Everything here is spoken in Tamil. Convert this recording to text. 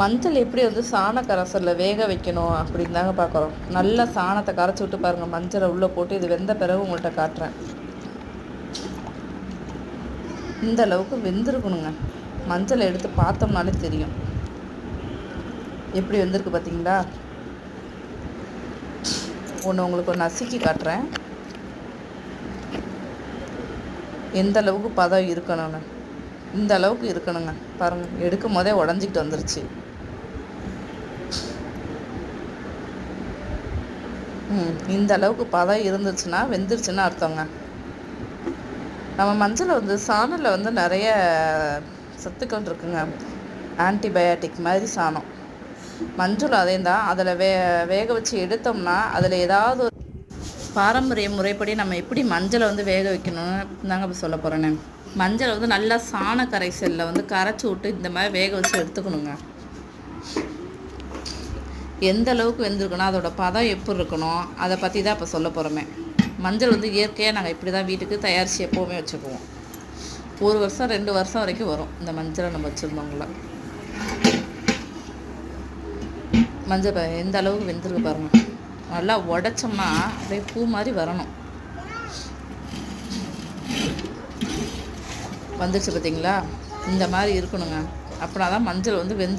மஞ்சள் எப்படி வந்து சாண கரைசலில் வேக வைக்கணும் அப்படின்னு தாங்க பார்க்குறோம். நல்லா சாணத்தை கரைச்சி விட்டு பாருங்கள் மஞ்சளை உள்ளே போட்டு இது வெந்த பிறகு உங்கள்கிட்ட காட்டுறேன். இந்த அளவுக்கு வெந்திருக்கணுங்க. மஞ்சளை எடுத்து பார்த்தோம்னாலே தெரியும். எப்படி வெந்திருக்கு பார்த்தீங்களா? ஒன்று உங்களுக்கு ஒன்று நசுக்கி காட்டுறேன். எந்த அளவுக்கு பதம் இருக்கணும்னு இந்த அளவுக்கு இருக்கணுங்க. பாருங்கள் எடுக்கும் போதே உடஞ்சிக்கிட்டு வந்துருச்சு. இந்த அளவுக்கு பதம் இருந்துச்சுன்னா வெந்துருச்சுன்னு அர்த்தங்க. நம்ம மஞ்சளை வந்து சாணத்தில் வந்து நிறைய சத்துக்கள் இருக்குங்க. ஆன்டிபயாட்டிக் மாதிரி சாணம். மஞ்சள் அதே தான். அதில் வே வேக வச்சு எடுத்தோம்னா அதில் ஏதாவது ஒரு பாரம்பரிய முறைப்படி நம்ம எப்படி மஞ்சளை வந்து வேக வைக்கணும்னு தாங்க இப்போ சொல்ல போகிறேன் மஞ்சளை வந்து நல்லா சாண கரைசலில் வந்து கரைச்சி விட்டு இந்த மாதிரி வேக வச்சு எடுத்துக்கணுங்க. எந்த அளவுக்கு வெந்திருக்கணும் அதோட பதம் எப்படி இருக்கணும் அதை பற்றி தான் இப்போ சொல்ல போகிறோமே மஞ்சள் வந்து இயற்கையாக நாங்கள் இப்படி தான் வீட்டுக்கு தயாரித்து எப்போவுமே வச்சுக்குவோம். ஒரு வருஷம் ரெண்டு வருஷம் வரைக்கும் வரும் இந்த மஞ்சளை நம்ம வச்சுருந்தோங்கள மஞ்சள் எந்த அளவுக்கு வெந்திருக்கு பாருங்க. நல்லா உடச்சோம்னா அப்படியே பூ மாதிரி வரணும். வந்துருச்சு பார்த்தீங்களா இந்த மாதிரி இருக்கணுங்க. அப்படின்னா தான் மஞ்சள் வந்து வெந்து